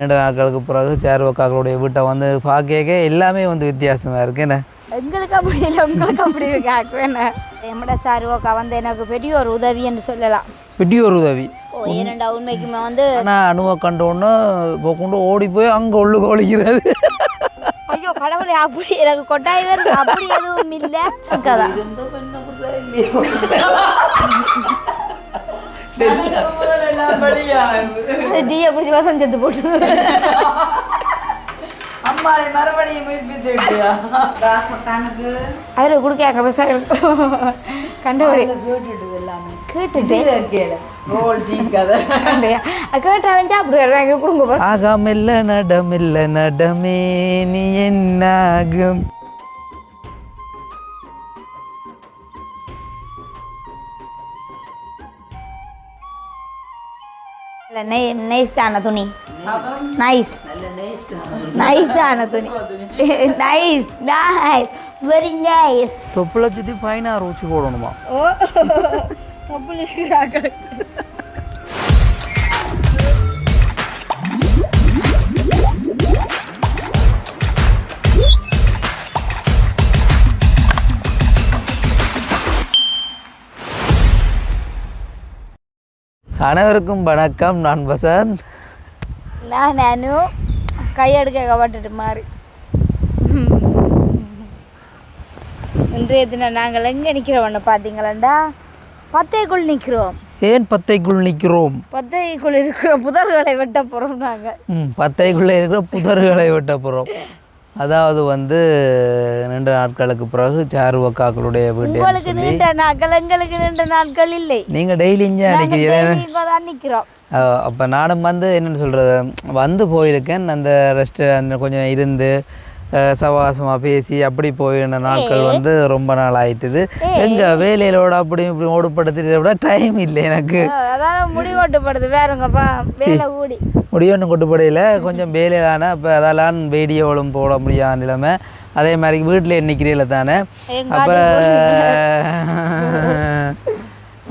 ரெண்டு நாட்களுக்கு பிறகு சேர்வக்காக்களுடைய வீட்டை வந்து பார்க்க எல்லாமே வந்து வித்தியாசமாக இருக்கு. என்ன? எங்களுக்கு அப்படி இல்லை. உங்களுக்கு அப்படி இருக்கு. ஆக்குவேன் எம்மட சாருவோக்கா வந்து எனக்கு பெரிய ஒரு உதவி என்று சொல்லலாம். பெரிய ஒரு உதவி. ஓ ஏனண்டா உண்மைக்குமே வந்து ஆனால் அணுவை கண்டோன்னு இப்போ கொண்டு ஓடி போய் அங்கே உள்ளு ஒழிக்கிறது. ஐயோ கடவுளே அப்படி எனக்கு கொட்டாய் வருது அப்படி எதுவும் இல்லை. கதான் டீயை குடிச்சு வாசம் செத்து போட்டு அம்மாளை மறுபடியும் மீட்பித்து விட்டியா அதில் குடிக்காக்க பேச கண்டபடி கேட்டுட்டு எல்லாமே கேட்டுட்டு கேள நடமில்ல நடமே நீ என்னாகும்? இல்லை நெய் நைஸான துணி நைஸ் நைஸான துணி நைஸ் நைஸ் வெரி நைஸ் தொப்புளை சுற்றி பதினாறு ஊசி போடணுமா ஓ அப்படி இருக்கிறார்கள் அனைவருக்கும் வணக்கம் நான் வசந்த். நான் நானும் கையெடுக்க கவட்டுட்டு மாறி. இன்றைய தினம் நாங்கள் எங்கே நிற்கிறோம்னு பார்த்தீங்களாண்டா? பத்தைக்குள் நிற்கிறோம். ஏன் பத்தைக்குள் நிற்கிறோம்? பத்தைக்குள் இருக்கிற புதர்களை வெட்ட போகிறோம் நாங்கள். ம் பத்தைக்குள்ளே இருக்கிற புதர்களை வெட்ட போகிறோம் அதாவது வந்து ரெண்டு நாட்களுக்கு பிறகு சாருவக்காக்களுடைய வீட்டு உங்களுக்கு நீண்ட நாட்கள் எங்களுக்கு நீண்ட நாட்கள் இல்லை. நீங்கள் டெய்லி இங்கே நிற்கிறோம் அப்போ நானும் வந்து என்னென்னு சொல்கிறது வந்து போயிருக்கேன். அந்த ரெஸ்ட் அந்த கொஞ்சம் இருந்து சவாசமாக பேசி அப்படி போயிருந்த நாட்கள் வந்து ரொம்ப நாள் ஆயிட்டுது. எங்க வேலையிலோட அப்படி இப்படி ஓடுபடுத்திட்டு விட டைம் இல்லை எனக்கு. அதான் முடிவோட்டுப்படுது வேறுங்கப்பா வேலை கூடி முடியொன்றும் கொட்டுப்படையில். கொஞ்சம் வேலை தானே. அப்போ அதெல்லாம் வீடியோவும் போட முடியாத நிலைமை. அதே மாதிரி வீட்டில் நிற்கிறீங்கள தானே. அப்போ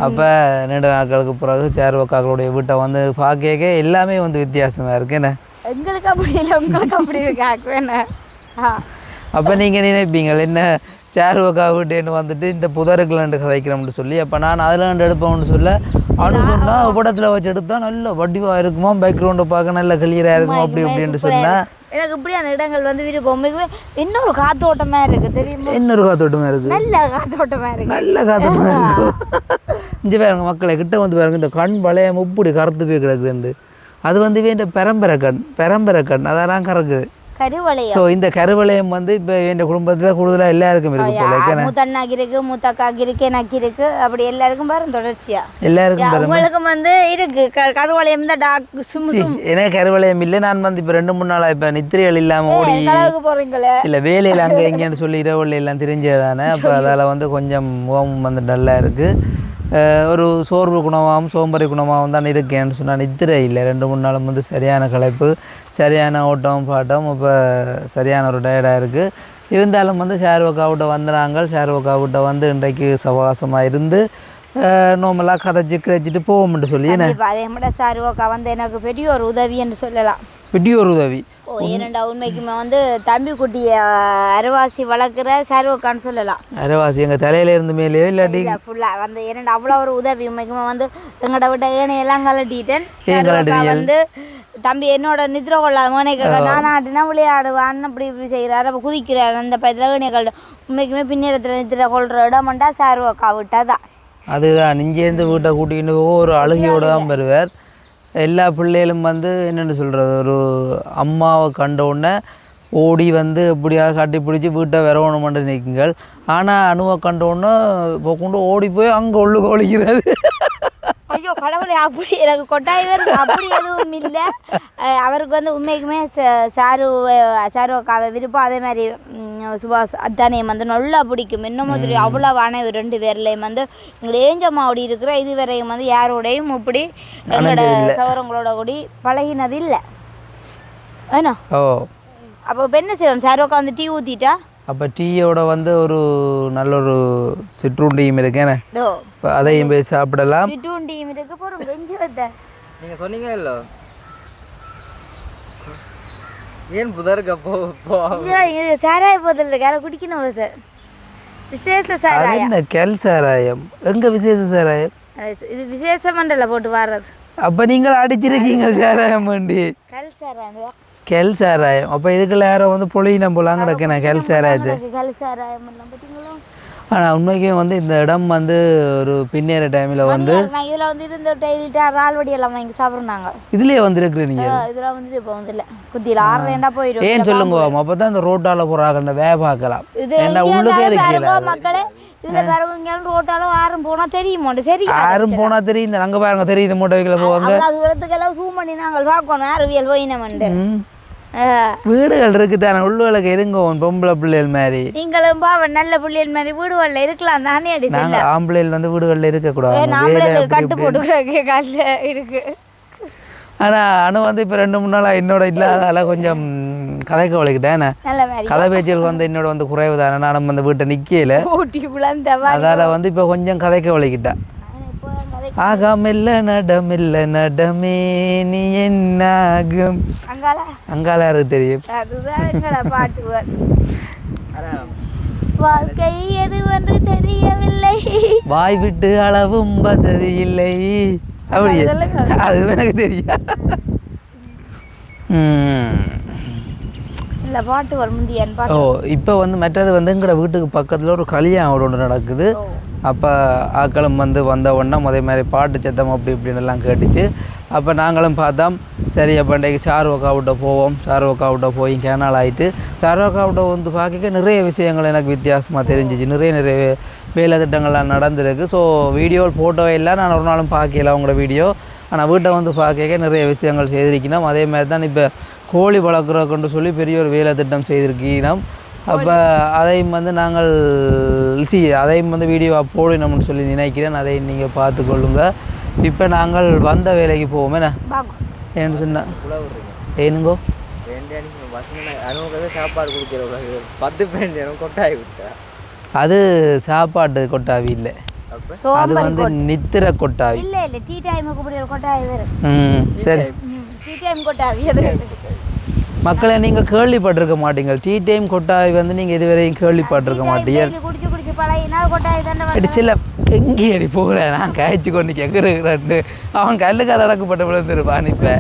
அப்போ ரெண்டு நாட்களுக்கு பிறகு சேர்வக்காக்களுடைய வீட்டை வந்து பார்க்க எல்லாமே வந்து வித்தியாசமாக இருக்கு. என்ன? எங்களுக்கு அப்படி இல்லை. உங்களுக்கு அப்படி இருக்கு அப்போ நீங்கள் நினைப்பீங்க என்ன சேர்வக்கா வீட்டேன்னு வந்துட்டு இந்த புதருக்குலண்டு கதைக்கிறோம்னு சொல்லி அப்போ நான் அதில் எடுப்போம்னு சொல்ல அவனு சொன்னால் படத்தில் வச்சு எடுத்தா நல்ல வடிவாக இருக்குமா பேக்ரவுண்டை பார்க்க நல்ல கிளியராக இருக்குமா அப்படி இப்படின்ட்டு சொன்னால் எனக்கு இப்படியான இடங்கள் வந்து விருப்பம் இன்னொரு காத்தோட்டமா இருக்கு தெரியுமா? இன்னொரு காத்தோட்டமாக இருக்குது நல்ல காத்தோட்டமா இருக்கு. நல்ல காத்தோட்டமாக இருக்கும் இங்கே பாருங்க மக்களை கிட்ட வந்து பாருங்க இந்த கண் வளையம் இப்படி கருத்து போய் கிடக்குதுண்டு அது வந்து இந்த பெரம்பரை கண் பெரம்பரை கண் அதெல்லாம் கறக்குது. ஸோ இந்த கருவளையம் வந்து இப்போ என் குடும்பத்தில் கூடுதலாக எல்லாருக்கும் இருக்கு. மூத்தண்ணாக்கு இருக்கு மூத்தக்காக்கு இருக்கு எனக்கு இருக்கு அப்படி எல்லாருக்கும் பாருங்க தொடர்ச்சியா. எல்லாருக்கும் உங்களுக்கும் வந்து இருக்கு. கருவளையம் தான் டாக் சும் சும். எனக்கு கருவளையம் இல்லை. நான் வந்து இப்போ ரெண்டு மூணு நாளாக இப்போ நித்திரைகள் இல்லாமல் ஓடி போறீங்களே. இல்லை வேலையில் அங்கே எங்கேன்னு சொல்லி இரவுல எல்லாம் தெரிஞ்சது தானே அப்போ அதால் வந்து கொஞ்சம் முகம் வந்து டல்லாக இருக்குது ஒரு சோர்வு குணமாகவும் சோம்பறி குணமாகவும் தான் இருக்கேன்னு சொன்னால் நித்திரை இல்லை. ரெண்டு மூணு நாளும் வந்து சரியான களைப்பு சரியான ஓட்டம் பாட்டம் இப்போ சரியான ஒரு டயர்டாக இருக்குது இருந்தாலும் வந்து ஷேர்வக்காவிட்ட வந்தாங்க ஷேர்வக்காவிட்ட வந்து இன்றைக்கு சவாசமாக இருந்து நோமலாக கதைச்சி கதைச்சிட்டு போவோம்னு சொல்லி என்ன? அதே மாதிரி ஷேர்வக்கா வந்து எனக்கு பெரிய ஒரு உதவி என்று சொல்லலாம். ஒரு உதவி ஏனண்டா உண்மைக்குமே வந்து தம்பி குட்டிய அரைவாசி வளர்க்குற சாருவோக்கான்னு சொல்லலாம். அரைவாசி எங்கள் தலையில இருந்து மேலேயோ இல்லாட்டி இல்ல ஃபுல்லா வந்து ஏனண்டா அவ்வளோ ஒரு உதவி உண்மைக்குமே வந்து எங்கட விட்ட ஏனையெல்லாம் கலட்டிட்டேன்? வந்து தம்பி என்னோட நித்ர கொள்ளாத மோனைக்கு நான் ஆட்டினா விளையாடுவான் அப்படி இப்படி செய்கிறாரு அப்போ குதிக்கிறாரு. அந்த பயத்தில் ஏனைய உண்மைக்குமே பின்னேரத்தில் நித்திர கொள்ற இடமாண்டா சாருவோக்கா விட்டாதான் அதுதான் இங்கேருந்து வீட்டை கூட்டிக்கிட்டு ஒவ்வொரு அழுகையோட தான் வருவார். எல்லா பிள்ளைகளும் வந்து என்னென்னு சொல்கிறது ஒரு அம்மாவை கண்ட உடனே ஓடி வந்து எப்படியாவது கட்டி பிடிச்சி வீட்டை விரவணுமென்று நிற்குங்கள் ஆனால் அணுவை கண்ட உடனே இப்போ கொண்டு ஓடி போய் அங்கே உள்ளுக்கு ஒழிக்கிறது. கடவுளே அப்படி எனக்கு கொட்டாய் வருது அப்படி எதுவும் இல்லை. அவருக்கு வந்து உண்மைக்குமே சாரு சாரு அக்காவை விருப்பம். அதே மாதிரி சுபாஷ் அத்தானையும் வந்து நல்லா பிடிக்கும். இன்னும் மாதிரி அவ்வளவான ஒரு ரெண்டு பேர்லையும் வந்து எங்களோட ஏஞ்சம்மாவோடி இருக்கிற இதுவரையும் வந்து யாரோடையும் இப்படி எங்களோட சௌரங்களோட கூடி பழகினது இல்லை. ஏன்னா ஓ. அப்போ என்ன செய்வோம்? சாரு அக்கா வந்து டீ ஊற்றிட்டா அப்போ டீயோட வந்து ஒரு நல்ல ஒரு சிற்றுண்டியும் இருக்கேனே இப்போ அதையும் போய் சாப்பிடலாம். டீயும் இருக்கு போகிறோம் வெஞ்சி வந்த. நீங்கள் சொன்னீங்க இல்லை? ஏன் புதருக்கு போ போ? சாராய போதில் இருக்கு. யாரை குடிக்கணும் சார். விசேஷ அது சாராயம் என்ன கெல் சாராயம்? எங்க விசேஷ சாராயம்? இது விசேஷ மண்டல போட்டு வர்றது அப்ப நீங்கள் அடிச்சிருக்கீங்க சாராயம் வேண்டி. கல் சாராயம் கெல் சாராயம். அப்ப இதுக்குள்ள யாரோ வந்து பொழியினம் போலாம் கிடக்கு கெல் சாராயத்து. கல் சாராயம் எல்லாம் பார்த்தீங்களா? ஆனா உண்மைக்குமே வந்து இந்த இடம் வந்து ஒரு பின்னேற டைம்ல வந்து நான் இதுல வந்து இருந்த டெய்லிட்டு ரால்வடி எல்லாம் வாங்கி சாப்பிட்றாங்க இதுலயே வந்திருக்கிற நீங்க? இதெல்லாம் வந்துட்டு இப்போ வந்து இல்லை குத்தியில் ஆறுலேண்டா போயிடும். ஏன் சொல்லுங்க அப்பதான் இந்த ரோட்டால போறாங்க இந்த வே பார்க்கலாம். ஏன்னா உள்ளுக்கே இருக்கீங்களா. மக்களே இதுல ரோட்டாலும் ஆறும் போனா சரி யாரும் போனா தெரியும் அங்க பாருங்க தெரியுது மூட்டை வைக்கல போவாங்க. தூரத்துக்கெல்லாம் ஜூம் பண்ணி நாங்கள் பார்க்கணும் அறிவியல் போயினமண்டு ம். வீடுகள் இருக்கு தானே உள்ளுகளுக்கு இருங்க உன் பொம்பளை பிள்ளைகள் மாதிரி. நீங்களும் பாவம் நல்ல புள்ளியல் மாதிரி வீடுகளில் இருக்கலாம் தானே அடி நாங்க ஆம்பளைகள் வந்து வீடுகள்ல இருக்க கூடாது நாமளே கட்டு போட்டு காலில் இருக்கு. ஆனா அனு வந்து இப்ப ரெண்டு மூணு நாளா என்னோட இல்லாதால கொஞ்சம் கதைக்க வலிக்கிட்டேன் நல்ல மாதிரி. கதை பேச்சுகள் வந்து என்னோட வந்து குறைவு தானே. நானும் அந்த வீட்டை புலந்த அதால வந்து இப்ப கொஞ்சம் கதைக்க வலிக்கிட்டேன் ஆகாமில்ல நடமில்ல நடமே நீ என்னாகும்? அங்கால அங்கால யாருக்கு தெரியும். வாழ்க்கை எதுவென்று தெரியவில்லை. வாய் விட்டு அளவும் வசதி இல்லை. அப்படியே. அது எனக்கு தெரியும். ம். இல்ல பாட்டு வரும் முந்தியன் ஓ இப்போ வந்து மற்றது வந்து எங்கட வீட்டுக்கு பக்கத்தில் ஒரு கல்யாணம் ஒன்று நடக்குது. அப்போ ஆக்களும் வந்து வந்த உடனே அதே மாதிரி பாட்டு சத்தம் அப்படி இப்படின்னு எல்லாம் கேட்டுச்சு. அப்போ நாங்களும் பார்த்தோம் சரி அப்போ இன்றைக்கு சார்வக்காவிட்ட போவோம் சார்வக்காவிட்ட போய் கேனால் ஆகிட்டு சார்வக்காவிட்ட வந்து பார்க்க நிறைய விஷயங்கள் எனக்கு வித்தியாசமாக தெரிஞ்சிச்சு. நிறைய நிறைய வேலை திட்டங்கள்லாம் நடந்திருக்கு. ஸோ வீடியோ ஃபோட்டோவே இல்லை நான் ஒரு நாளும் பார்க்கல உங்களோட வீடியோ ஆனால் வீட்டை வந்து பார்க்க நிறைய விஷயங்கள் செய்திருக்கணும் அதே மாதிரி தான் இப்போ கோழி வளர்க்குறதுக்குன்னு சொல்லி பெரிய ஒரு வேலை திட்டம் செய்திருக்கணும் அப்போ அதையும் வந்து நாங்கள் சி அதையும் வந்து வீடியோவாக போடணும்னு சொல்லி நினைக்கிறேன். அதை நீங்கள் பார்த்துக்கொள்ளுங்க இப்போ நாங்கள் வந்த வேலைக்கு போவோம் என்ன? ஏன்னு சொன்னா விடுறீங்க ஏனுங்கோ? சாப்பாடு கொடுக்குற பத்து பேர் கொட்டாய் விட்டா அது சாப்பாட்டு கொட்டாவி இல்லை. அது வந்து நித்திர கொட்டாவி. இல்ல இல்ல டீ டைமுக்கு இப்படி ஒரு கொட்டாய் வரும் ம் சரி. டீ டைம் கொட்டாவி அது மக்களை நீங்கள் கேள்விப்பட்டிருக்க மாட்டீங்க டீ டைம் கொட்டாவி வந்து நீங்கள் இதுவரையும் கேள்விப்பட்டிருக்க மாட்டீங்க. கொட்டாய் சில எங்கே அடி போகிறேன் நான் காய்ச்சி கொண்டு கேட்குறேன் அவன் கல்லுக்கு அதை அடக்கப்பட்டு விழுந்துருப்பான் இப்போ.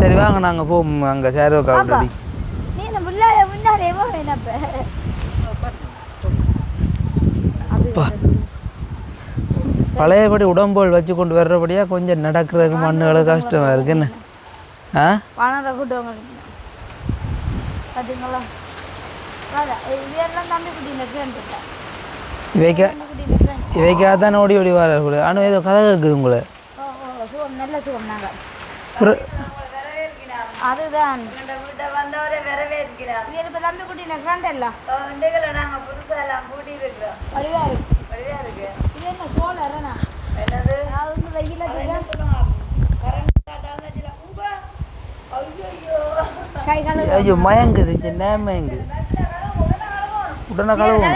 சரி வாங்க நாங்கள் போவோம். அங்கே சேரோ காவடி பழையபடி உடம்போல் வச்சு கொண்டு வர்றபடியாக கொஞ்சம் நடக்கிறதுக்கு மண்ணுகளுக்கு கஷ்டமாக இருக்கு வானர கூட்டுவாங்க பார்த்தீங்களா வாடா, இது எல்லாம் தம்பி குட்டியில் கேட்டுட்டா இவைக்க கேட்டு இவைக்காக தான் ஓடி ஓடி வர கூட ஆனால் ஏதோ கதை கேட்குது உங்களை நல்ல சுகம் நாங்கள் அதுதான் வந்தவரை வரவேற்கிறார் இப்போ தம்பி குட்டின ஃப்ரெண்ட் எல்லாம் நாங்கள் புதுசாக எல்லாம் கூட்டி இருக்கிறோம் வழிவா இருக்கு வழிவா இருக்கு இது என்ன சோழரண்ணா என்னது அது வந்து வெயில கை கழுவு ஐயோ மயங்குது இங்கே நேமயங்குது உடனே கழுவணும்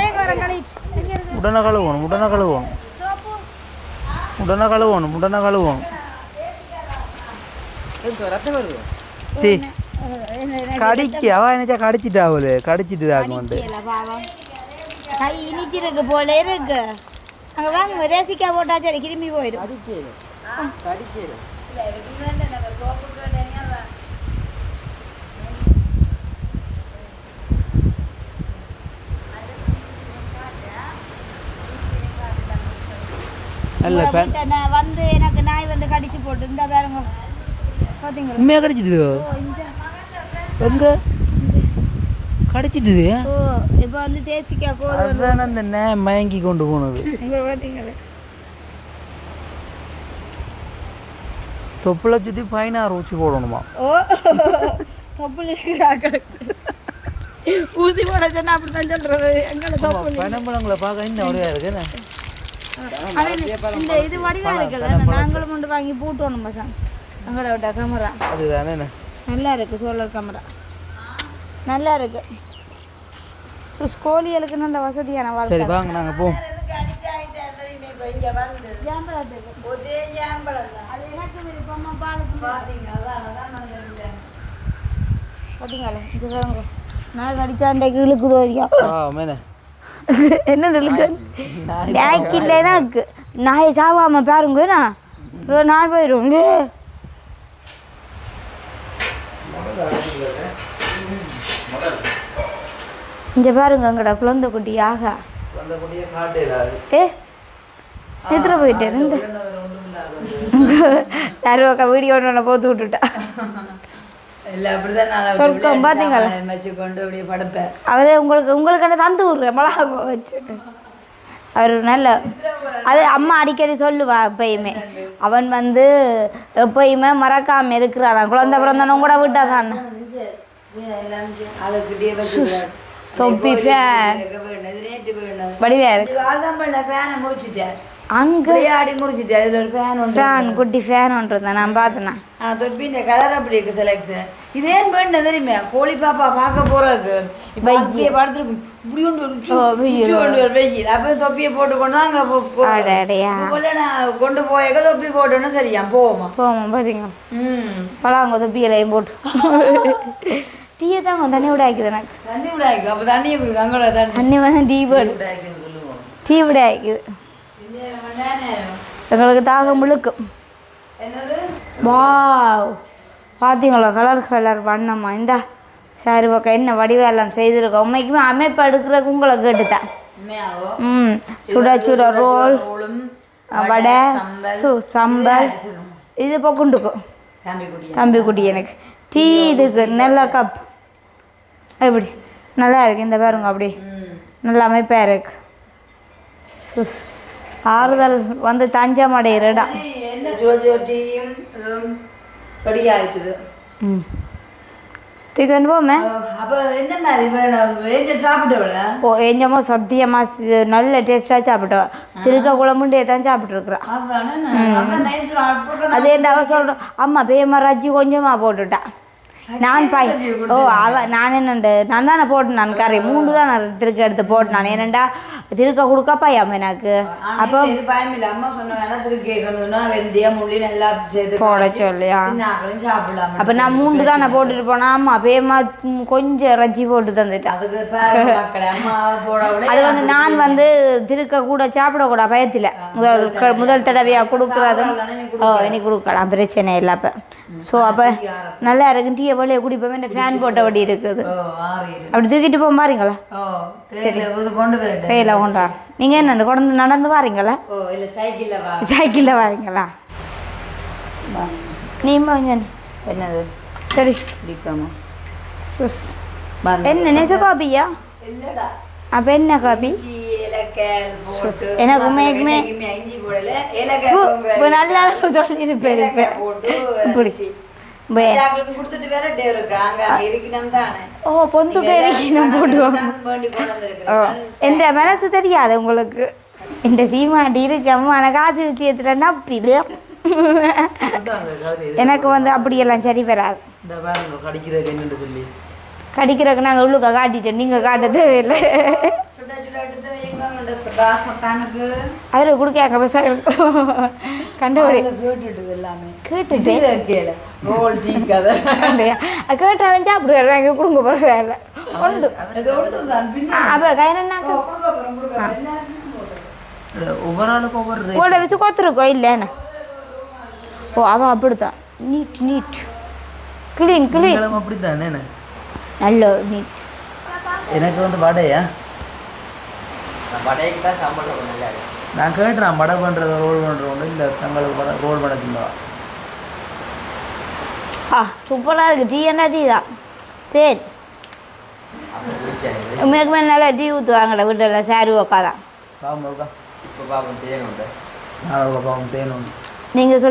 உடனே கழுவணும் உடனே கழுவணும் உடனே கழுவணும் உடனே கழுவணும் சரி என்ன- என்ன கடிக்கு அவ என்னச்சா கடிச்சிட்டா அவளு கடிச்சிட்டு தாங்க வந்து கை இனிச்சிருக்கு போல இருக்கு அங்கே வாங்க ரேசிக்கா போட்டா சரி கிருமி போயிடும் நல்ல பேன் வந்து எனக்கு நாய் வந்து கடிச்சு போட்டு இந்த பாருங்க. கடிச்சிட்டு ஓ இந்த எங்க? கடிச்சிட்டுது? ஓ இப்போ வந்து தேசிக்கா கோர் வந்து. அந்த நே மயங்கி கொண்டு போனது. இங்கே பார்த்தீங்களா தொப்புளை சுற்றி பதினாறு ஊசி போடணுமா? ஓ தொப்புள் இருக்கிறாங்களுக்கு ஊசி போட சொன்னா அப்படித்தான் சொல்றது. எங்களை தொப்புள். பனம்பழங்களை பார்க்க இன்னும் அப்படியா இருக்கு என்ன? ஆனா இந்த- இது வடிவா இருக்குல்ல நாங்களும் கொண்டு வாங்கி போட்டோம் பசங்க எங்களோட விட்ட கேமரா அதுதானே? நல்லா இருக்கு சோலார் கேமரா நல்லா இருக்கு. ஸோ கோழிகளுக்கு நல்ல வசதியான வாழ்க்கை. சரி வாங்க நாங்கள் போவோம் பார்த்தீங்களா இது பாருங்க. நான் கடிச்சாண்டைக்கு இழுக்குதோ ஐயா ஆ மேனே. என்ன இழுக்கு பேக் இல்லைன்னா நாயை சாவாம பாருங்க ஒரு நாள் போயிடும் இங்க பாருங்க அங்கடா குழந்தை குட்டி ஆகா. ஏ. எத்தனை போயிட்டேன்? இருந்து சர்வக்கா வீடியோ ஒன்று போத்து விட்டுட்டா. நான் சொர்க்கம் படுப்பேன். அவரே உங்களுக்கு உங்களுக்கு என்ன தந்து விட்றேன் மிளகா வச்சுட்டு. அவர் நல்ல அது அம்மா அடிக்கடி சொல்லுவா எப்பயுமே. அவன் வந்து எப்பயுமே மறக்காம இருக்கிறான்? குழந்தை பிறந்தவனும் கூட ஆளுக்கிட்டே வச்சு தொப்பி ஃபேன் வடிவா இருக்கு பண்ண அங்க விளையாடி முடிச்சிட்டேன் இதுல ஒரு ஃபேன் ஒன்று ஃபேன் குட்டி ஃபேன் ஒன்று இருந்தேன் நான் பார்த்தேன்? ஆ தொப்பின்ற கலர் அப்படி இருக்கு செலக்ஷன் இது ஏன் வேணும் தெரியுமா? கோழி பாப்பா பார்க்க போறதுக்கு. இப்போ இப்படி ஒன்று அப்போ தொப்பியை போட்டு கொண்டு தான் அங்கே கொண்டு போயக்க தொப்பி போட்டோன்னா சரியா? போவோமா? போவோம் பார்த்தீங்க ம். பழாங்க தொப்பியிலையும் போட்டு. டீயை தாங்க தண்ணி விட ஆக்குது எனக்கு. தண்ணி விடாய்க்கு அப்போ தண்ணியை குடிக்கும் அங்கே தண்ணி. தண்ணி வேணா டீ போடு. டீ விட ஆக்குது எங்களுக்கு தாகம் முழுக்கும் என்னது? வாவ். பார்த்தீங்களா கலர் கலர் வண்ணம்மா இந்தா சரி பக்கம் என்ன வடிவெல்லாம் செய்திருக்கோம்? உண்மைக்குமே அமைப்பு எடுக்கிறதுக்கு உங்களை கேட்டுட்டேன். உண்மையாவோ? ம். சுட சுட ரோல். வடை சு சம்பல். இது பக்குண்டுக்கும் தம்பி குடி தம்பி குட்டி எனக்கு. டீ இதுக்கு நல்ல கப். எப்படி? நல்லா இருக்கு. இந்த பாருங்க அப்படி. நல்ல அமைப்பாக இருக்கு. சுஸ். ஆறுதல் வந்து தஞ்சம் அடைகிற இடம் ஆயிட்டுது ம். டிக்கன் போமே. அப்போ என்ன மாதிரி வேணும் வேஞ்ச சாப்பிட்டவள? ஓ எஞ்சமோ சத்தியமாக நல்ல டேஸ்ட்டாக சாப்பிட்டோம் திருக்க குழம்புண்டே தான் சாப்பிட்ருக்குறா அதானே. அதான் நைட் சாப்பிட்டு அது என்ன அவ சொல்கிறோம் அம்மா பேம ரஜ்ஜி கொஞ்சமாக போட்டுட்டா. நான் பாய். ஓ அவ நான் என்னண்டு? நான் தானே போட்டேன் நான் கறி. மூணு தான் நான் திருக்க எடுத்து போட்டேன் நான். ஏனண்டா? திருக்க கொடுக்கப்பா அம்மா எனக்கு. அப்போ இது பயம் இல்லை அம்மா சொன்ன வேணா திரு கேட்கணும்னா வெந்தயம் முள்ளி நல்லா சேர்த்து போட சொல்லியா சாப்பிடலாம். அப்போ நான் மூண்டு தானே போட்டுட்டு போனேன். ஆமா பேமா கொஞ்சம் ரஜ்ஜி போட்டு தந்துட்டா. அதுக்கு பாருங்க மக்களே அம்மா போட விட அது வந்து நான் வந்து திருக்க கூட சாப்பிடக்கூடாது பயத்தில் முதல் முதல் தடவையாக கொடுக்குறது ஓ இனி கொடுக்கலாம். பிரச்சனை இல்லை அப்போ. ஸோ அப்போ நல்லா இருக்கு. டீயை வெளியே குடிப்போம் இந்த ஃபேன் போட்டபடி இருக்குது. ஓ ஆறிடு அப்படி தூக்கிட்டு போக பாருங்களா சரி. கையில் கொண்டா நீங்கள் என்ன கொண்டு நடந்து வாரீங்களா? சைக்கிளில் வாரீங்களா? நீ வாங்க என்னது? சரி. பிடிக்காம சுஸ். என்ன நெச காப்பியா இல்லடா. அப்போ என்ன போட்டு எனக்கு. இப்போ நல்லா சொல்லியிருப்பேன் ஓ பொந்துக்கு ஓ வந்திருக்கிறேன் என்ற மனசு தெரியாது உங்களுக்கு இந்த சீமாட்டி இருக்கு அம்மா எனக்கு காசு விஷயத்தில் நப்பிடு எனக்கு வந்து அப்படியெல்லாம் சரி வராது கடிக்கிறதுக்கு கடிக்கிறதுக்கு நாங்கள் உள்ளுக்க காட்டிட்டோம் நீங்கள் காட்ட தேவையில்லை. சுட சுட எடுத்து வைங்க உங்களோட ராசத்தானுக்கு அவரு கொடுக்காங்க பச கண்டபடி அதுல கேட்டுட்டு எல்லாமே. கேட்டுட்டு கேட்டாலும் சாப்பிடுவாரு வாங்கி கொடுங்க போகிற வேலை. உண்டு. இது ஒன்று தான் பின்ன அப்போ rate. கூட வச்சு கொத்துருக்கோம் இல்லைன்னு ஓ அவள் அப்படித்தான். NEET NEET. கிளீன் கிளீன் அப்படித்தானே என்ன? நல்ல நீட் எனக்கு வந்து வடையா? நான் வடைக்கு தான் சாப்பாடு நல்லா நான் கேட்டுறேன் வடை பண்ணுறது ரோல் பண்ணுறோம் இல்லை. தங்களுக்கு வடை ரோல் பண்ண ஆ சூப்பராக இருக்குது டீ என்ன டீ தான்? சரி. பிடிக்காது உண்மைக்குமே நல்லா டீ ஊற்றுவாங்கடா வீட்டில் சாரி உக்காதான் பாவம் இருக்கா இப்போ பார்ப்போம் தேனுண்டு. நீங்கள்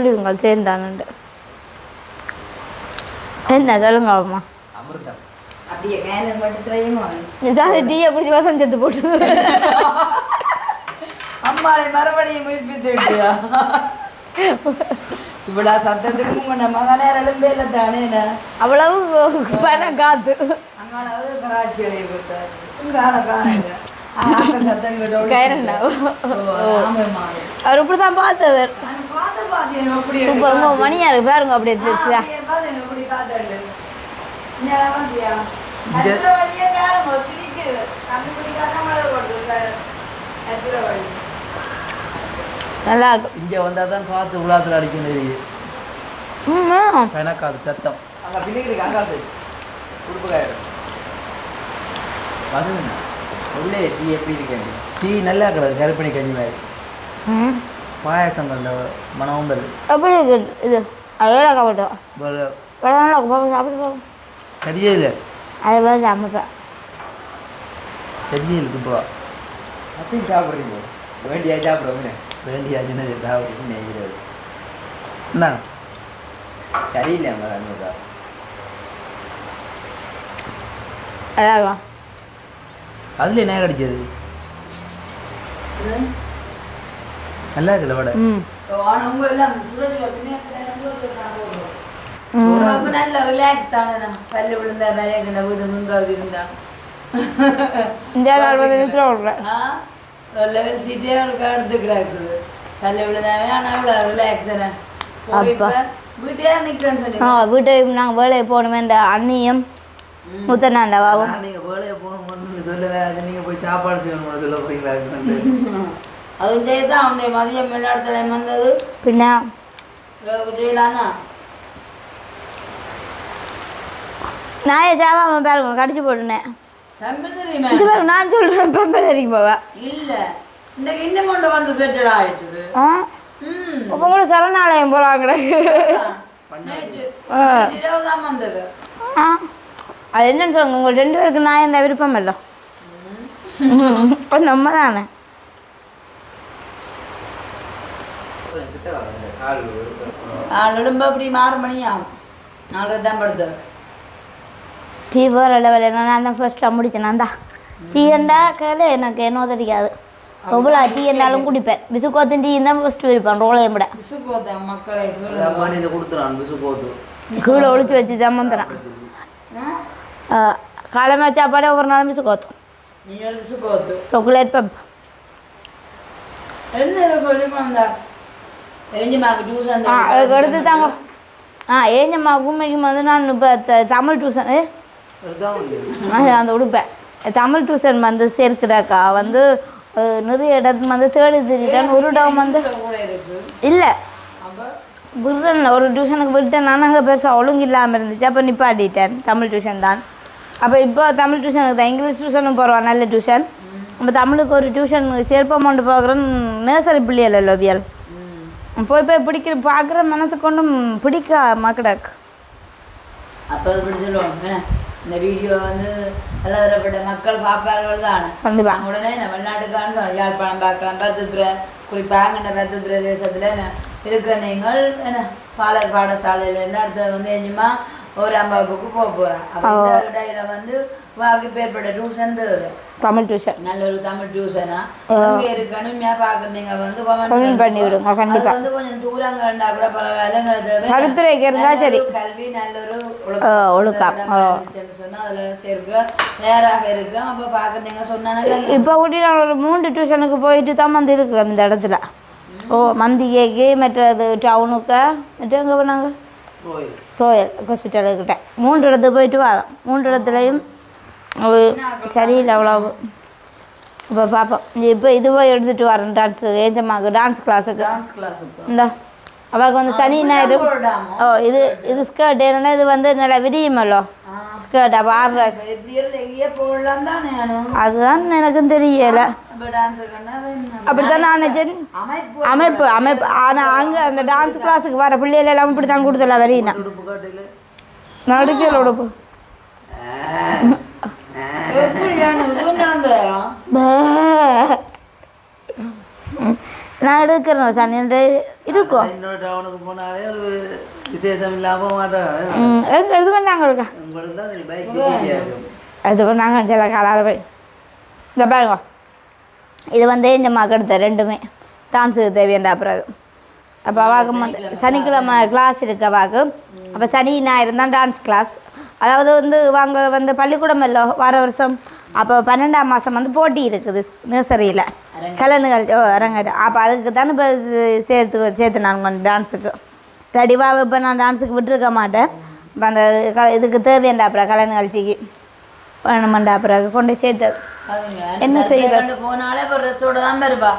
என்ன சொல்லுங்க அம்மா? அமிர்தம். டீயை குடிச்சு வசஞ்சத்து போட்டு அம்மாளை மறுபடியும் உயிர்ப்பித்து விட்டியா? இவ்வளவு சத்தத்துக்கு உங்க தானே அவ்வளவு காத்து. கயிறண்ணா ஆமாம்மா அவர் இப்படி தான் பார்த்தவர் உங்க மணியா இருக்கு பாருங்க அப்படியே நல்லா இருக்கும் இங்கே வந்தால் தான் காற்று உலாத்தில் அடிக்கிறது ம் கணக்காது சத்தம் அங்கே உடுப்பு காயிடும் வசதி உள்ளே டீ எப்படி இருக்கேன் டீ நல்லா கிடக்கு கருப்பணி கஞ்சி மாதிரி ம் பாயாசம் அந்த மனமும் வருது எப்படி இருக்கு இது ஏழக்கா போட்டோம் ஒரு நல்லா இருக்கும் சாப்பிட்டு போகும் கரியே இல்லை அது சமைப்பேன் கரியே இருக்கு இப்போ. அத்தையும் சாப்பிட்றீங்க. வேண்டியா சாப்பிடுவோம் வேண்டிய என்ன? இந்தாங்க சரியில்லை அங்கே அனுமதா நல்லா இருக்கும் அதில் என்ன கிடைச்சது? நல்லா இருக்குல்ல வடை? உனக்கு நல்ல ரிலாக்ஸ் தானே பல்லு விழுந்தா நிறைய கிட்ட வீடு முன்பாவது இருந்தா இந்த நாள் வந்து நிறுத்த விட்றேன் லெவல் சீட்டே அவனுக்கு எடுத்து கிடக்குது பல்லு விழுந்தாவே ஆனால் அவ்வளோ ரிலாக்ஸ் அப்பா. வீட்டே நிற்கிறேன்னு சொல்லி ஆ வீட்டுக்கு நாங்கள் வேலைக்கு போகணுமே இந்த அண்ணியும் முத்தனாண்டா வாவும் நீங்கள் வேலையை போகணும்னு சொல்லவே அது நீங்கள் போய் சாப்பாடு செய்யணும்னு சொல்ல போறீங்களா அதுவும் செய்தான் அவனுடைய மதியம் வெளிநாட்டுல வந்தது பின்ன செய்யலானா நாயை சாவாம பாருங்க கடிச்சு போட்டுனேன். இது பாருங்க நான் சொல்கிறேன் பெம்பல் அறிக்கை போவா. இல்ல. இன்னைக்கு இன்னும் கொண்டு வந்து செட்டில் ஆயிட்டுது. ஆ? ம். இப்போ கூட சரணாலயம் போகலாங்கிற ஆ. அது என்னன்னு சொல்லுங்க உங்கள் ரெண்டு பேருக்கு நான் என்ன விருப்பம் இல்லை? நம்ம தானே. நாலு உடம்பு அப்படி ஆறு மணி ஆகும் நாலரை தான் படுத்து டீ வேறு லெவல் என்ன நான் தான் ஃபர்ஸ்ட்டாக முடித்தேன். நான் தான். டீ என்றா கேளு எனக்கு என்ன தெரியாது. எவ்வளோ டீ என்றாலும் குடிப்பேன். பிசுக்கோத்தின் டீ தான் ஃபஸ்ட்டு விருப்பேன் ரோலையும் விட. கீழே ஒளிச்சு வச்சு ஜம்மந்தனா காலமே சாப்பாடே ஒவ்வொரு நாளும் பிசுக்கோத்தும் நீ விசு கோத்து சாக்லேட் பப் என்ன இதை சொல்லி வந்தா எரிஞ்சுமாக்கு ஜூஸ் அந்த ஆ அந்த உடுப்பேன் தமிழ் டியூஷன் வந்து சேர்க்கிறாக்கா? வந்து நிறைய இடத்துல வந்து தேடி திரிட்டேன் ஒரு இடம் வந்து இல்லை. விடுறேன் ஒரு டியூஷனுக்கு விட்டேன் நான் அங்கே பெருசாக ஒழுங்கு இல்லாமல் இருந்துச்சு. அப்போ நிப்பாட்டிட்டேன் தமிழ் டியூஷன் தான். அப்போ இப்போ தமிழ் டியூஷனுக்கு தான். இங்கிலீஷ் டியூஷனும் போகிறோம் நல்ல டியூஷன் நம்ம தமிழுக்கு ஒரு டியூஷன் சேர்ப்பமௌண்ட் பார்க்குறோம் நர்சரி பிள்ளைகள் லோபியல் போய் போய் பிடிக்கிற பார்க்குற மனசுக்கு ஒன்றும் பிடிக்க மக்கடாக்கு அப்போ இந்த வீடியோ வந்து பலதரப்பட்ட மக்கள் பார்ப்பார்கள் தான். உடனே நம்ம வெளிநாட்டுக்கான யாழ்ப்பாணம் பார்க்கலாம் பருத்துத்துறை குறிப்பாக இந்த பருத்துத்துறை தேசத்தில் என்ன இருக்கிற நீங்கள் என்ன பாலர் பாடசாலையில் என்ன அடுத்தது வந்து எஞ்சுமா ஒரு அம்பாவுக்கு போக போகிறேன் அப்போ இந்த இடையில வந்து வாக்கு பேர்பட்ட டியூஷன் தமிழ் டியூஷன் நல்ல ஒரு தமிழ் டியூஷனா அங்கே இருக்கணும் பார்க்குறீங்க வந்து கமெண்ட் பண்ணி விடுங்க அது கண்டிப்பாக வந்து கொஞ்சம் தூரம் கண்டா கூட பரவாயில்ல கருத்துரைக்கு இருந்தா சரி. கல்வி நல்ல ஒரு ஒழுக்கம். சொன்னா அதுல சேர்க்க தயாராக இருக்கு அப்ப பாக்குறீங்க சொன்னாங்க இப்போ கூட நான் ஒரு மூன்று டியூஷனுக்கு போயிட்டு தான் வந்து இருக்கிறோம் இந்த இடத்துல ஓ மந்திகைக்கு மற்றது டவுனுக்கு மற்ற எங்கே போனாங்க ரோயல் ஹாஸ்பிட்டலுக்கிட்ட மூன்று இடத்துக்கு போயிட்டு வரோம் மூன்று இடத்துலையும் ஒரு சரியில்லை அவ்வளோ இப்போ பார்ப்போம் இப்போ இது போய் எடுத்துகிட்டு வரேன் டான்ஸு ஏஜம்மாவுக்கு டான்ஸ் கிளாஸுக்கு இந்த. அவளுக்கு வந்து சனி ஞாயிறு. ஓ இது இது ஸ்கர்ட் என்னன்னா இது வந்து நல்லா விரியுமல்லோ? ஸ்கர்ட் அப்போ நானும் அதுதான் எனக்கும் தெரியல. அப்படித்தான் நான் நினைச்சேன். அமைப்பு. அமைப்பு ஆனால் அங்கே அந்த டான்ஸ் கிளாஸுக்கு வர பிள்ளைகள் எல்லாம் இப்படி தான் கொடுத்தல வரையினா நடுக்கல் உடுப்பு. நான் எடுக்கிறேன் சனி இருக்கும் இன்னொரு டவுனுக்கு போனாலே ஒரு விசேஷம் இல்லாமல் மாட்டேன் ம், எடுக்க எடுத்துக்கொண்டு நாங்கள் இருக்கும். எடுத்துக்கொண்டு நாங்கள் சில காலால் போய். இந்த பாருங்க. இது வந்து இந்த மக்கு எடுத்த ரெண்டுமே. டான்ஸுக்கு தேவையான பிறகு. அப்போ அவாக்கு சனிக்கிழமை கிளாஸ் இருக்கு அவாக்கு அப்போ சனி ஞாயிறு தான் டான்ஸ் கிளாஸ் அதாவது வந்து வாங்க வந்து பள்ளிக்கூடம் இல்லை வார வருஷம். அப்போ பன்னெண்டாம் மாதம் வந்து போட்டி இருக்குது நர்சரியில் கலை நிகழ்ச்சி ஓ அரங்கேற்றம் அப்போ அதுக்கு தானே இப்போ சேர்த்து சேர்த்து நான் டான்ஸுக்கு ரெடிவாக இப்போ நான் டான்ஸுக்கு விட்டுருக்க மாட்டேன். இப்போ அந்த க- இதுக்கு தேவையாண்டா அப்புறம் கல்யாண நிகழ்ச்சிக்கு வேணுமெண்டா அப்புறம் கொண்டு அதுங்க என்ன செய்வ? கண்டு போனாலே இப்போ ட்ரெஸ்ஸோட தான் இருப்பா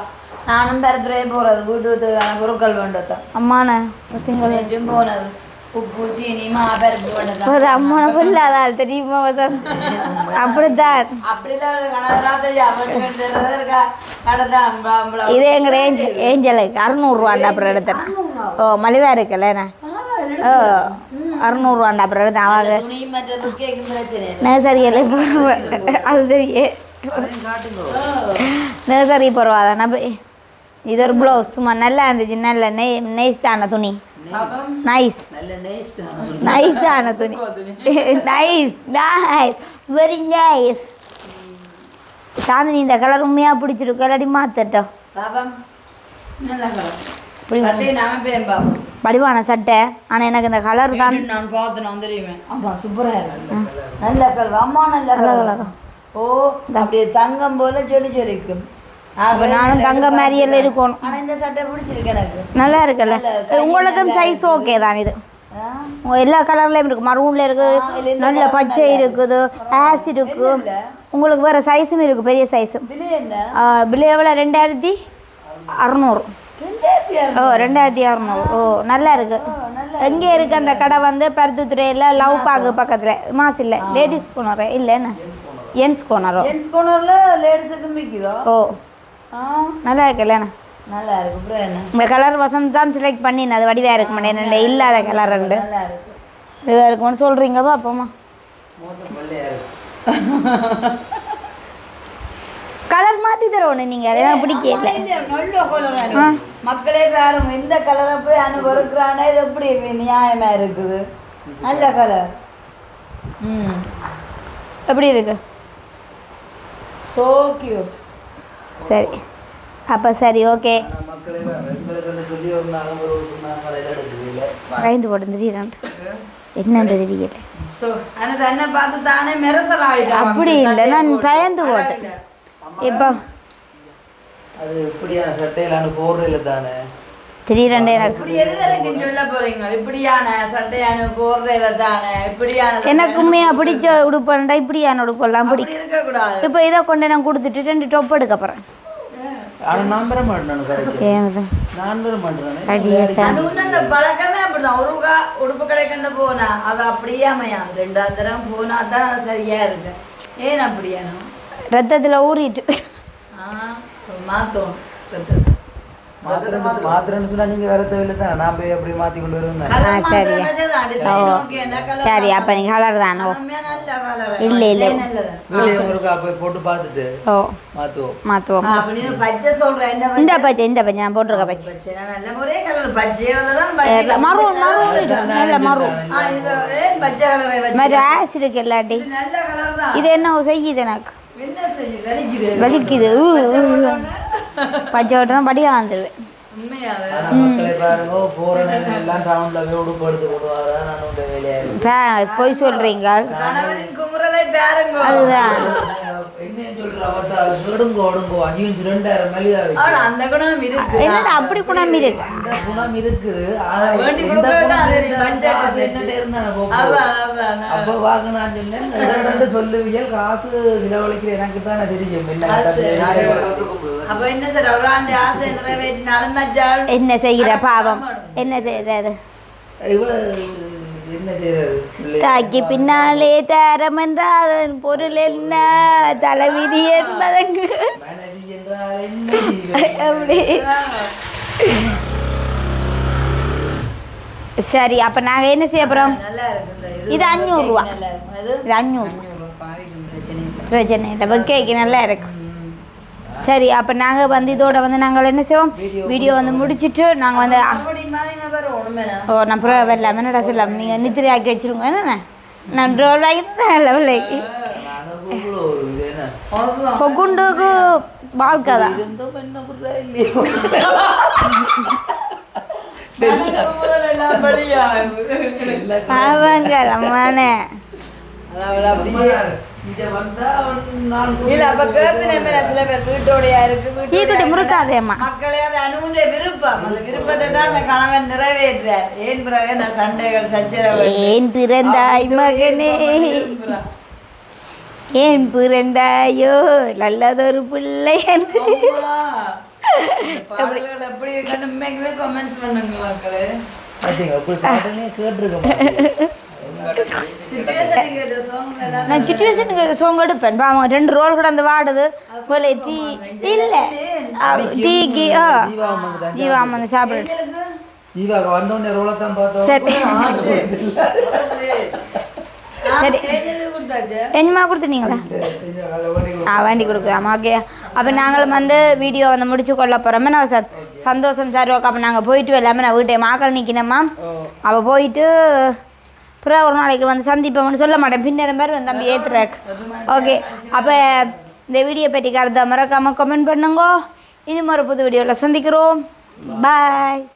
நானும் பரத்துறே போறது வீட்டு தேவையான பொருட்கள் வேண்டதான் அம்மாண்ணே கொஞ்சம் போனது. உப்பு சீனி மா பருப்பு வேண்டதான் ஒரு அம்மா புல்லாதா தெரியுமா அம்பளம் இது எங்கட ஏஞ்சல் ஏஞ்சலுக்கு அறுநூறுவாண்டா அப்புறம் எடுத்தேன் ஓ மலிவா இருக்குல்லண்ணே ஓ அறுநூறுவாண்டா அப்புறம் எடுத்தேன் அவங்க நர்சரியில அது தெரியும் நர்சரி போடுவாதா நான் போய் இது ஒரு ப்ளவுஸ் சும்மா நல்லா இருந்துச்சு நல்ல நெய் நைஸான துணி நெய்ஸ்ட் நைஸான துணி nice nice very nice Chandini இந்த கலர் உண்மையாக பிடிச்சிருக்கு இல்லாட்டி பாபம் நல்லா சட்டை ஆனால் எனக்கு இந்த கலர் தான் நான் பார்த்தேன் தெரியுமே ஆமா சூப்பரா இருக்கு நல்ல கலர் அம்மா நல்ல கலர் ஓ அப்படியே தங்கம் போல ஜொலி ஜொலிக்கும் அப்போ நானும் தங்க மாதிரி எல்லாம் இருக்கணும். நல்லா இருக்குல்ல? உங்களுக்கும் சைஸ் ஓகே தான் இது. எல்லா கலர்லேயும் இருக்கு. மரூன்ல இருக்கு. நல்ல பச்சை இருக்குது. ஆஸ் இருக்கு. உங்களுக்கு வேற சைஸும் இருக்கு. பெரிய சைஸும் பில் எவ்வளோ ரெண்டாயிரத்தி அறநூறு. ஓ ரெண்டாயிரத்தி அறநூறு. ஓ நல்லா இருக்கு. எங்கே இருக்கு அந்த கடை வந்து? பருத்துத்துறையில் லவ் பாக்கு பக்கத்தில். மாசு இல்லை. லேடிஸ் கோனரே இல்லை என்ன? ஜென்ஸ் கோனரோ ஜென்ஸ் கோனர்ல லேடிஸுக்கு ஓ. நல்லா இருக்குல்ல நல்லா இருக்கு அப்புறம் என்ன? இந்த கலர் வசந்த் தான் செலக்ட் பண்ணினது அது வடிவாக இருக்க மாட்டேன் இல்லாத கலர் ரெண்டு. வடிவாக இருக்கும்னு சொல்கிறீங்க பாப்போமா கலர் மாற்றி தரோன்னு நீங்கள் அதை எனக்கு பிடிக்கல நல்ல கலர் மக்களே பாருங்க இந்த கலரை போய் அனுபவிக்கிறானா இது எப்படி நியாயமா இருக்குது. நல்ல கலர். ம். எப்படி இருக்கு? சோ கியூட் சரி. அப்போ சரி ஓகே. பயந்து போட்டு திடீரென்று என்னன்னு தெரியல. ஸோ ஆனால் தன்னை பார்த்து தானே மெரசல் ஆயிட்டா அப்படி இல்லை நான் பயந்து போட்டேன். இப்போ அது இப்படியான சட்டையிலான போடுறதுல தானே? திடீரெண்டு எனக்கு உண்மையாக பிடிச்ச உடுப்புண்டா இப்படியான உடுப்பெல்லாம் பிடிக்கும். இப்போ இதை கொண்டு நான் கொடுத்துட்டு ரெண்டு டொப் எடுக்க போகிறேன் உடுப்பு கடைக்கண்டு போனா அது அப்படியே அமையாது. ரெண்டாவது தரம் போனா தான் சரியா இருக்கு. ஏன் அப்படியானோ ரத்தத்தில் ஊறிட்டு. ஆ மாத்தோம். மாத்திரம் சரி அப்போ நீங்கள் கலர் தானோ இல்ல, இல்ல. வெளியே உங்களுக்கு போய் போட்டு பார்த்துட்டு ஓ மாத்துவோம் மாற்றுவோம் அப்படின்னு பச்சை சொல்றேன் என்ன இந்த பச்சை இந்த பச்சை நான் போட்டிருக்க பச்சை பச்சை நான் நல்ல ஒரே கலர் பச்சையில தான் பச்சை மரூன் மரூன் நல்ல மரூன் ஆ, இது ஏன் பச்சை கலரை வச்சு மாதிரி ஆஸ் இருக்கு இல்லாட்டி இது நல்ல கலர் தான் இது என்ன செய்யுது எனக்கு என்ன செய்யுது வலிக்குது. பச்சை ஓட்டுனா படியா வந்துடுவேன் போய் சொல்றீங்க. அதுதான். என்னடா அப்படி குணம் இருக்கு? குணம் அதான் அப்ப வாங்கினான்னு சொன்னேன். சொல்லுவியல். காசு செலவழிக்கிற எனக்கு தானே தெரியும். என்ன செய்கிற பாவம். என்ன செய்யறது இவ என்ன செய்யறது பிள்ளை- தாக்கி பின்னாலே தரம் என்றால் அதன் பொருள் என்ன? தலைவிதி என்பதற்கு? அப்படி. சரி அப்ப நாங்க என்ன செய்ய இந்த இது இது அஞ்சூறு ரூபா. நல்லா இருக்கும். அது இது அஞ்சூறு பிரச்சனை இல்லை. வெக்கைக்கு நல்லா இருக்கு சரி அப்போ நாங்கள் வந்து இதோட வந்து நாங்கள் என்ன செய்வோம்? வீடியோ வந்து முடிச்சிட்டு நாங்கள் வந்து ஓ நான் அப்புறம் வரலாம் என்னடா சொல்லலாம் நீங்கள் நித்திரை ஆக்கி வச்சிருங்க. என்ன நான் ரோல் ஆகி தான் லெவலைக்கு நானும் கூகுள் ஒரு இது என்ன? பொகுண்டுக்கு வாழ்க்கை தான். அவங்க அம்மானே இல்ல அப்ப கேப்பின மேல சில பேர் வீட்டோடையா இருக்கு டீ வீட்டோடையா குடி முறுக்காதேம்மா. மக்களே அது அனுடைய விருப்பம். அந்த விருப்பத்தை தான் அந்த கணவன் நிறைவேற்றார் ஏன் பிறகு நான் சண்டைகள் சச்சரவு ஏன் பிறந்தாய் மகனே. ஏன் பிறந்தாயோ? நல்லதொரு பிள்ளை என்று எப்படி இருக்குன்னு பண்ணுங்க மக்களே. நான் சுச்சுவேஷனுக்கு சோங்க எடுப்பேன். பாவம் ரெண்டு ரோல் கூட அந்த வாடுது போல டீ இல்லை. டீக்கு ஆ. ஜீவா வந்து சாப்பிடு ஜீவாக்கு வந்தோடனே ரோலத்தான் பார்த்தோம். சரி. என்னமா கொடுத்துனீங்களா ஆ வண்டி கொடுக்குறாமா ஓகே. அப்போ நாங்களும் வந்து வீடியோ வந்து முடிச்சு கொள்ள போகிறோமே நான் ச சந்தோஷம் சார். ஓகே அப்போ நாங்கள் போயிட்டு எல்லாமே நான் வீட்டை மாக்கள் நிற்கினோமா அப்போ போயிட்டு அப்புறம் ஒரு நாளைக்கு வந்து சந்திப்போம்னு சொல்ல மாட்டேன். பின்னர் பேர் வந்து தம்பி ஏற்றுறாக் ஓகே அப்போ இந்த வீடியோ பற்றி கருத்தை மறக்காமல் கமெண்ட் பண்ணுங்க. இனிமே ஒரு புது வீடியோவில் சந்திக்கிறோம். பாய்